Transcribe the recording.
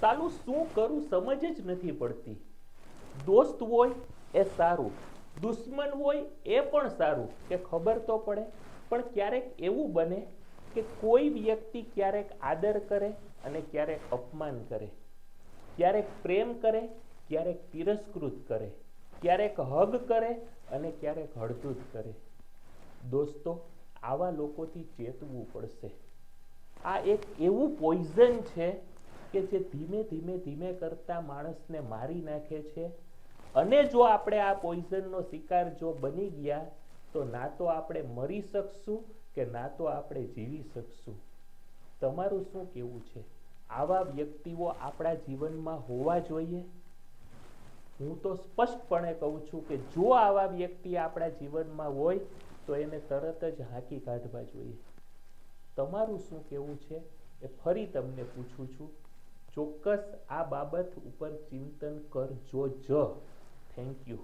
સાલું શું કરું સમજ જ નથી પડતી. દોસ્ત હોય એ સારું, દુશ્મન હોય એ પણ સારું, કે ખબર તો પડે. પણ ક્યારેક એવું બને કે કોઈ વ્યક્તિ ક્યારેક આદર કરે અને ક્યારેક અપમાન કરે. ક્યારેક પ્રેમ કરે, ક્યારેક તિરસ્કૃત કરે. ક્યારેક હગ કરે અને ક્યારેક હળધૂત કરે. દોસ્તો, આવા લોકોથી ચેતવું પડશે. આ એક એવું પોઈઝન છે કે જે ધીમે ધીમે ધીમે કરતા માણસને મારી નાખે છે? અને જો આપણે આ પોઈઝનનો શિકાર જો બની ગયા, તો ના તો આપણે મરી શકશું કે ના તો આપણે જીવી શકશું? તમારું શું કેવું છે? આવા વ્યક્તિઓ આપણા જીવનમાં હોવા જોઈએ? હું તો સ્પષ્ટપણે કહું છું કે જો આવા વ્યક્તિ આપણા જીવનમાં હોય, તો એને તરત જ હાંકી કાઢવા જોઈએ. તમારું શું કેવું છે? એ ફરી તમને પૂછું છું. ચોક્કસ આ બાબત ઉપર ચિંતન કરજો જ. Thank you